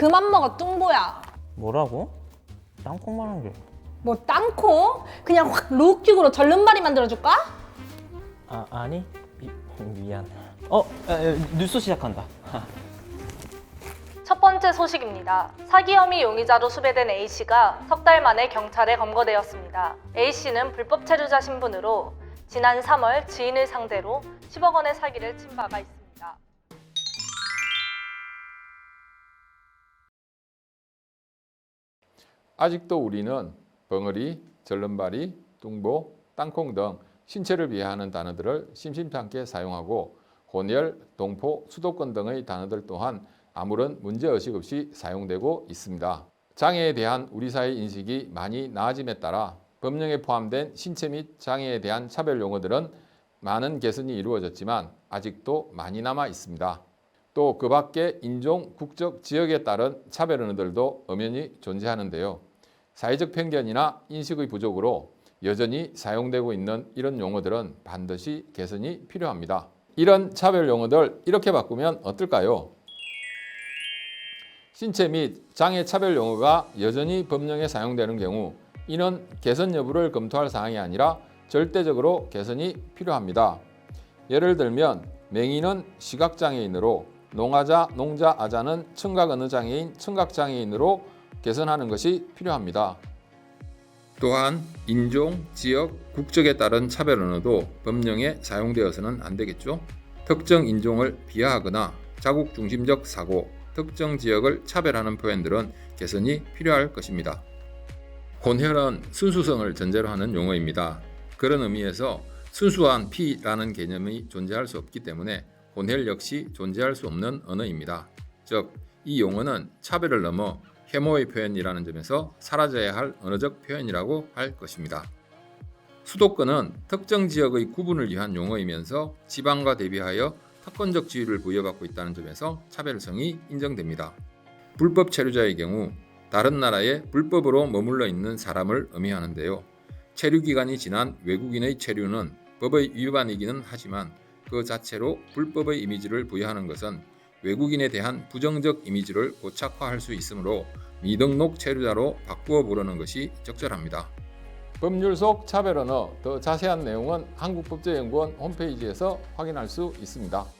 그만 먹어 뚱보야. 뭐라고? 땅콩만한 게. 뭐 땅콩? 그냥 확 로우킥으로 절름발이 만들어줄까? 아 아니 미, 미안. 어 에, 에, 뉴스 시작한다. 첫 번째 소식입니다. 사기 혐의 용의자로 수배된 A씨가 석 달 만에 경찰에 검거되었습니다. A씨는 불법 체류자 신분으로 지난 3월 지인을 상대로 10억 원의 사기를 친 바가 있습니다. 아직도 우리는 벙어리, 절름발이, 뚱보, 땅콩 등 신체를 비하하는 단어들을 심심찮게 사용하고 혼혈, 동포, 수도권 등의 단어들 또한 아무런 문제의식 없이 사용되고 있습니다. 장애에 대한 우리 사회 인식이 많이 나아짐에 따라 법령에 포함된 신체 및 장애에 대한 차별 용어들은 많은 개선이 이루어졌지만 아직도 많이 남아 있습니다. 또 그 밖에 인종, 국적, 지역에 따른 차별 언어들도 엄연히 존재하는데요. 사회적 편견이나 인식의 부족으로 여전히 사용되고 있는 이런 용어들은 반드시 개선이 필요합니다. 이런 차별 용어들 이렇게 바꾸면 어떨까요? 신체 및 장애 차별 용어가 여전히 법령에 사용되는 경우 이는 개선 여부를 검토할 사항이 아니라 절대적으로 개선이 필요합니다. 예를 들면 맹인은 시각장애인으로 농아자, 농자, 아자는 청각 언어 장애인, 청각 장애인으로 개선하는 것이 필요합니다. 또한 인종, 지역, 국적에 따른 차별 언어도 법령에 사용되어서는 안 되겠죠. 특정 인종을 비하하거나 자국 중심적 사고, 특정 지역을 차별하는 표현들은 개선이 필요할 것입니다. 혼혈은 순수성을 전제로 하는 용어입니다. 그런 의미에서 순수한 피라는 개념이 존재할 수 없기 때문에 혼혈 역시 존재할 수 없는 언어입니다. 즉, 이 용어는 차별을 넘어 혐오의 표현이라는 점에서 사라져야 할 언어적 표현이라고 할 것입니다. 수도권은 특정 지역의 구분을 위한 용어이면서 지방과 대비하여 특권적 지위를 부여받고 있다는 점에서 차별성이 인정됩니다. 불법 체류자의 경우 다른 나라에 불법으로 머물러 있는 사람을 의미하는데요. 체류 기간이 지난 외국인의 체류는 법의 위반이기는 하지만 그 자체로 불법의 이미지를 부여하는 것은 외국인에 대한 부정적 이미지를 고착화할 수 있으므로 미등록 체류자로 바꾸어 부르는 것이 적절합니다. 법률 속 차별 언어 더 자세한 내용은 한국법제연구원 홈페이지에서 확인할 수 있습니다.